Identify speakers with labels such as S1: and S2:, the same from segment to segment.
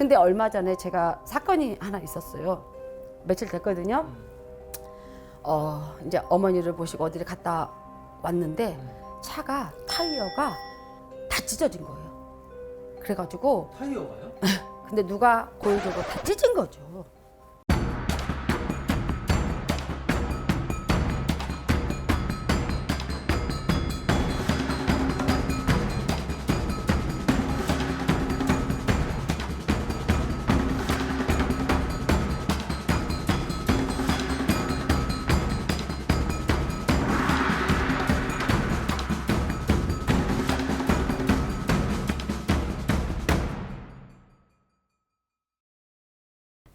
S1: 근데 얼마 전에 제가 사건이 하나 있었어요. 며칠 됐거든요. 어, 이제 어머니를 모시고 어디를 갔다 왔는데 차가 타이어가 다 찢어진 거예요. 그래가지고
S2: 타이어가요?
S1: 근데 누가 고의적으로 다 찢은 거죠.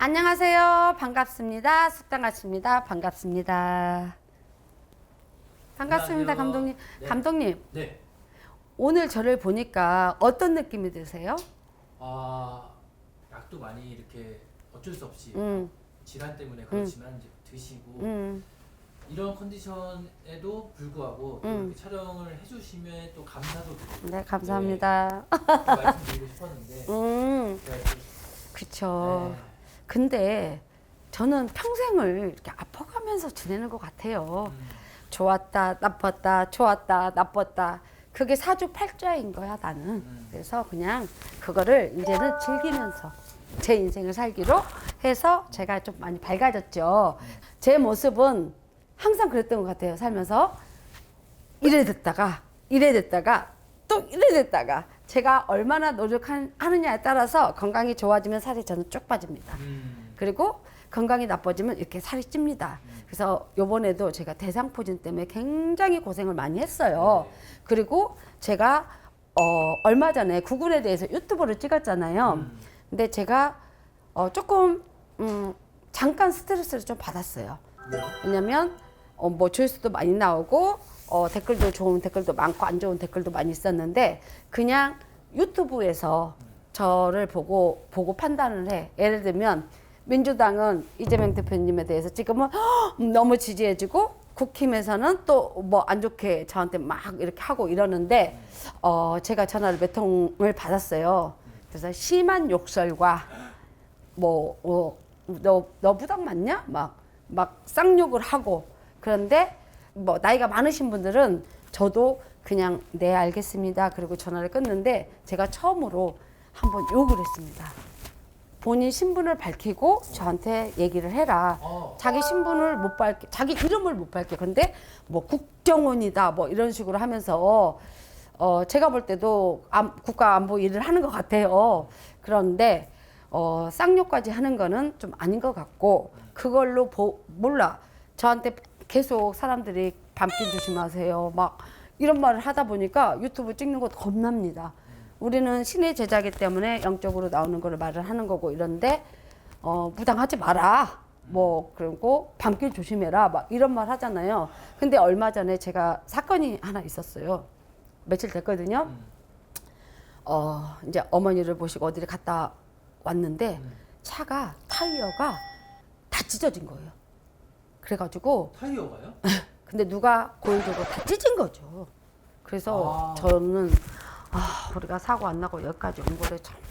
S1: 안녕하세요. 반갑습니다. 숙당같습니다. 반갑습니다. 반갑습니다,
S2: 안녕하세요.
S1: 감독님.
S2: 네.
S1: 감독님,
S2: 네.
S1: 오늘 저를 보니까 어떤 느낌이 드세요?
S2: 아 약도 많이 이렇게 어쩔 수 없이
S1: 음,
S2: 질환 때문에 그렇지만 이제 드시고
S1: 음,
S2: 이런 컨디션에도 불구하고 또
S1: 음.
S2: 이렇게 촬영을 해주시면 또 감사도 드리고
S1: 네, 감사합니다.
S2: 그 말씀드리고 싶었는데
S1: 음,
S2: 제가 또,
S1: 그쵸.
S2: 네.
S1: 근데 저는 평생을 이렇게 아파가면서 지내는 것 같아요.
S2: 음,
S1: 좋았다, 나빴다, 좋았다, 나빴다. 그게 사주팔자인 거야, 나는.
S2: 음.
S1: 그래서 그냥 그거를 이제는 즐기면서 제 인생을 살기로 해서 제가 좀 많이 밝아졌죠. 제 모습은 항상 그랬던 것 같아요, 살면서. 이래 됐다가, 이래 됐다가, 또 이래 됐다가. 제가 얼마나 노력하느냐에 따라서 건강이 좋아지면 살이 저는 쭉 빠집니다.
S2: 음,
S1: 그리고 건강이 나빠지면 이렇게 살이 찝니다. 그래서 요번에도 제가 대상포진 때문에 굉장히 고생을 많이 했어요.
S2: 네.
S1: 그리고 제가 어, 얼마 전에 구글에 대해서 유튜브를 찍었잖아요.
S2: 음.
S1: 근데 제가 어, 조금 음, 잠깐 스트레스를 좀 받았어요.
S2: 네.
S1: 왜냐면 어, 뭐 조회수도 많이 나오고 어, 댓글도 좋은 댓글도 많고 안 좋은 댓글도 많이 있었는데 그냥 유튜브에서 저를 보고 보고 판단을 해. 예를 들면 민주당은 이재명 대표님에 대해서 지금은 헉, 너무 지지해주고 국힘에서는 또 뭐 안 좋게 저한테 막 이렇게 하고 이러는데 어, 제가 전화를 몇 통을 받았어요. 그래서 심한 욕설과 뭐, 어, 너, 너 부당 맞냐? 막, 막 쌍욕을 하고. 그런데 뭐, 나이가 많으신 분들은 저도 그냥, 네, 알겠습니다. 그리고 전화를 끊는데 제가 처음으로 한번 욕을 했습니다. 본인 신분을 밝히고 저한테 얘기를 해라.
S2: 어.
S1: 자기 신분을 못 밝게, 자기 이름을 못 밝게. 근데 뭐 국정원이다. 뭐 이런 식으로 하면서 어, 제가 볼 때도 안- 국가 안보 일을 하는 것 같아요. 그런데 어, 쌍욕까지 하는 거는 좀 아닌 것 같고 그걸로 보, 몰라. 저한테 계속 사람들이 밤길 조심하세요. 막 이런 말을 하다 보니까 유튜브 찍는 거 겁납니다. 우리는 신의 제자기 때문에 영적으로 나오는 거를 말을 하는 거고 이런데 어, 무당하지 마라. 뭐 그리고 밤길 조심해라. 막 이런 말 하잖아요. 근데 얼마 전에 제가 사건이 하나 있었어요. 며칠 됐거든요.
S2: 음.
S1: 어, 이제 어머니를 모시고 어디를 갔다 왔는데
S2: 음.
S1: 차가 타이어가 다 찢어진 거예요. 그래가지고
S2: 타이어가요?
S1: 근데 누가 고의적으로 다 찢은 거죠. 그래서
S2: 아.
S1: 저는 아, 우리가 사고 안 나고 여기까지 온 거를 정말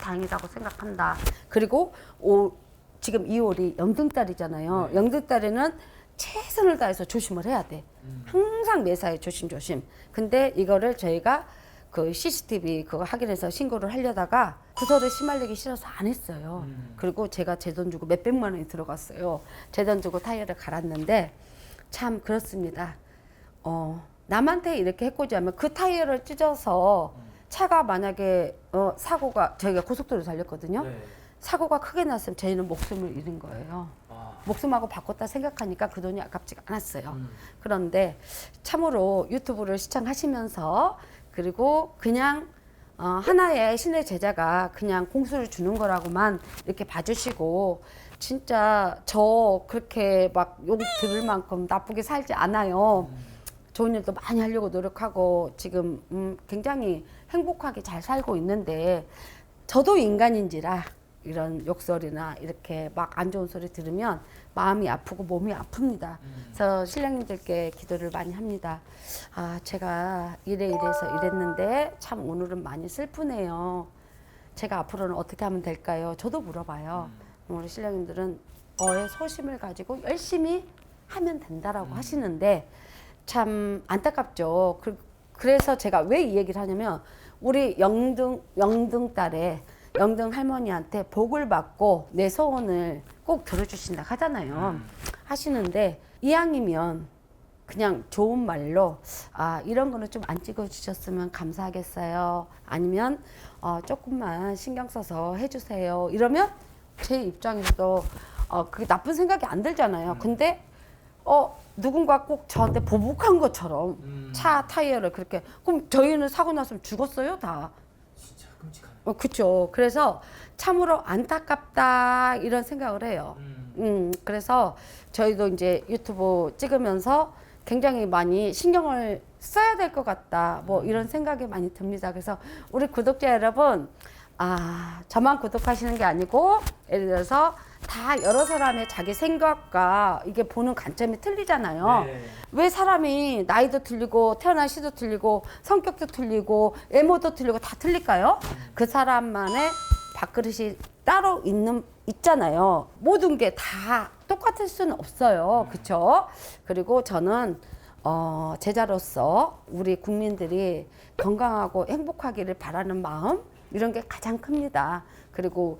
S1: 다행이라고 생각한다. 그리고 오, 지금 2월이 영등달이잖아요.
S2: 네.
S1: 영등달에는 최선을 다해서 조심을 해야 돼.
S2: 음.
S1: 항상 매사에 조심조심. 근데 이거를 저희가 그 CCTV 그거 확인해서 신고를 하려다가 구설을 심하려기 싫어서 안 했어요.
S2: 음.
S1: 그리고 제가 제 돈 주고 몇백만 원이 들어갔어요. 제 돈 주고 타이어를 갈았는데 참 그렇습니다. 어, 남한테 이렇게 해코지하면 그 타이어를 찢어서 차가 만약에 어, 사고가 저희가 고속도로 달렸거든요.
S2: 네.
S1: 사고가 크게 났으면 저희는 목숨을 잃은 거예요.
S2: 아.
S1: 목숨하고 바꿨다 생각하니까 그 돈이 아깝지가 않았어요.
S2: 음.
S1: 그런데 참으로 유튜브를 시청하시면서 그리고 그냥 어, 하나의 신의 제자가 그냥 공수를 주는 거라고만 이렇게 봐주시고 진짜 저 그렇게 막 욕 들을 만큼 나쁘게 살지 않아요. 좋은 일도 많이 하려고 노력하고 지금 음, 굉장히 행복하게 잘 살고 있는데 저도 인간인지라 이런 욕설이나 이렇게 막 안 좋은 소리 들으면 마음이 아프고 몸이 아픕니다. 그래서 신랑님들께 기도를 많이 합니다. 아, 제가 이래 이래서 이랬는데 참 오늘은 많이 슬프네요. 제가 앞으로는 어떻게 하면 될까요? 저도 물어봐요. 우리 신령님들은 어의 소심을 가지고 열심히 하면 된다라고
S2: 음.
S1: 하시는데 참 안타깝죠. 그, 그래서 제가 왜 이 얘기를 하냐면 우리 영등 영등 딸에 영등 할머니한테 복을 받고 내 소원을 꼭 들어주신다 하잖아요.
S2: 음.
S1: 하시는데 이왕이면 그냥 좋은 말로 아 이런 거는 좀 안 찍어주셨으면 감사하겠어요. 아니면 어, 조금만 신경 써서 해주세요. 이러면 제 입장에서도 어, 그게 나쁜 생각이 안 들잖아요. 근데 어 누군가 꼭 저한테 보복한 것처럼
S2: 음.
S1: 차 타이어를 그렇게 그럼 저희는 사고 났으면 죽었어요 다.
S2: 진짜 끔찍하네.
S1: 어, 그렇죠. 그래서 참으로 안타깝다 이런 생각을 해요.
S2: 음.
S1: 음, 그래서 저희도 이제 유튜브 찍으면서 굉장히 많이 신경을 써야 될 것 같다. 뭐 이런 생각이 많이 듭니다. 그래서 우리 구독자 여러분, 아, 저만 구독하시는 게 아니고, 예를 들어서 다 여러 사람의 자기 생각과 이게 보는 관점이 틀리잖아요.
S2: 네.
S1: 왜 사람이 나이도 틀리고 태어난 시도 틀리고 성격도 틀리고 외모도 틀리고 다 틀릴까요? 그 사람만의 밥그릇이 따로 있는 있잖아요. 모든 게 다 똑같을 수는 없어요. 그렇죠? 그리고 저는 어, 제자로서 우리 국민들이 건강하고 행복하기를 바라는 마음 이런 게 가장 큽니다. 그리고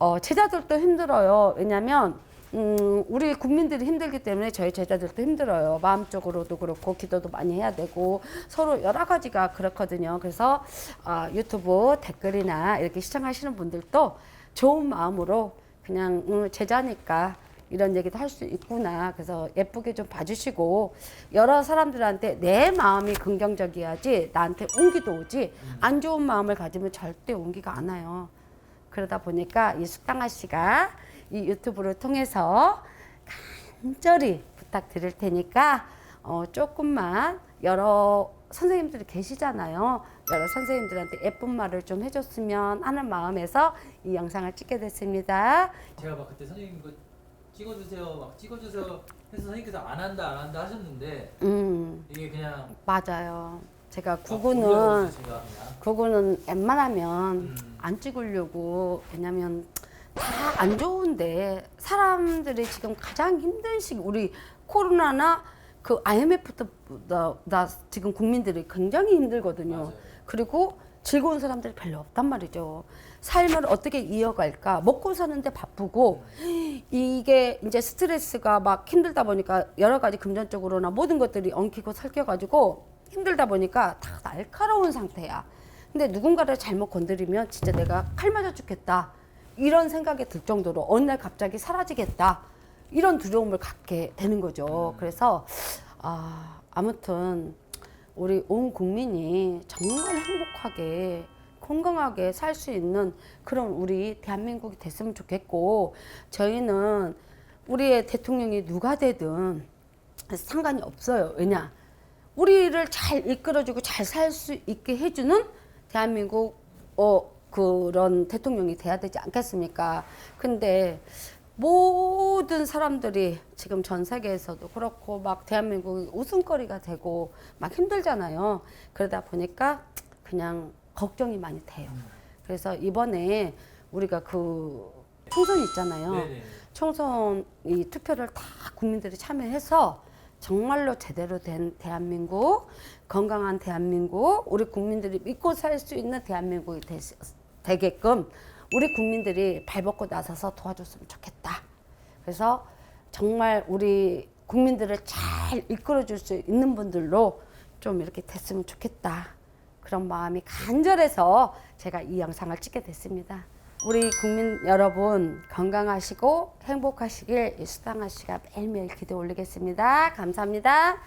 S1: 어, 제자들도 힘들어요. 왜냐하면 음, 우리 국민들이 힘들기 때문에 저희 제자들도 힘들어요. 마음적으로도 그렇고 기도도 많이 해야 되고 서로 여러 가지가 그렇거든요. 그래서 아, 유튜브 댓글이나 이렇게 시청하시는 분들도 좋은 마음으로 그냥 음, 제자니까 이런 얘기도 할 수 있구나. 그래서 예쁘게 좀 봐주시고 여러 사람들한테 내 마음이 긍정적이어야지 나한테 운기도 오지 안 좋은 마음을 가지면 절대 운기가 안 와요. 그러다 보니까 이 숙당 아 씨가 이 유튜브를 통해서 간절히 부탁드릴 테니까 어, 조금만 여러 선생님들이 계시잖아요. 여러 선생님들한테 예쁜 말을 좀 해줬으면 하는 마음에서 이 영상을 찍게 됐습니다.
S2: 제가 막 그때 선생님 그 찍어주세요, 막 찍어주세요 해서 선생님께서 안 한다 안 한다 하셨는데
S1: 음,
S2: 이게 그냥
S1: 맞아요. 제가
S2: 막
S1: 구구는 구구는 웬만하면
S2: 음.
S1: 안 찍으려고 왜냐면 다 안 좋은데 사람들이 지금 가장 힘든 시기 우리 코로나나 그 IMF도 나, 나 지금 국민들이 굉장히 힘들거든요.
S2: 맞아요.
S1: 그리고 즐거운 사람들이 별로 없단 말이죠. 삶을 어떻게 이어갈까? 먹고 사는데 바쁘고 이게 이제 스트레스가 막 힘들다 보니까 여러 가지 금전적으로나 모든 것들이 엉키고 설켜가지고 힘들다 보니까 다 날카로운 상태야. 근데 누군가를 잘못 건드리면 진짜 내가 칼 맞아 죽겠다. 이런 생각이 들 정도로 어느 날 갑자기 사라지겠다. 이런 두려움을 갖게 되는 거죠. 그래서 아, 아무튼 우리 온 국민이 정말 행복하게 건강하게 살 수 있는 그런 우리 대한민국이 됐으면 좋겠고 저희는 우리의 대통령이 누가 되든 상관이 없어요. 왜냐? 우리를 잘 이끌어주고 잘 살 수 있게 해주는 대한민국 어 그런 대통령이 돼야 되지 않겠습니까? 근데 모든 사람들이 지금 전 세계에서도 그렇고 막 대한민국이 웃음거리가 되고 막 힘들잖아요. 그러다 보니까 그냥 걱정이 많이 돼요. 그래서 이번에 우리가 그 총선 있잖아요.
S2: 네네.
S1: 총선 이 투표를 다 국민들이 참여해서 정말로 제대로 된 대한민국, 건강한 대한민국, 우리 국민들이 믿고 살 수 있는 대한민국이 되, 되게끔 우리 국민들이 발벗고 나서서 도와줬으면 좋겠다. 그래서 정말 우리 국민들을 잘 이끌어 줄 수 있는 분들로 좀 이렇게 됐으면 좋겠다. 그런 마음이 간절해서 제가 이 영상을 찍게 됐습니다. 우리 국민 여러분 건강하시고 행복하시길 이 수당아 씨가 매일매일 기도 올리겠습니다. 감사합니다.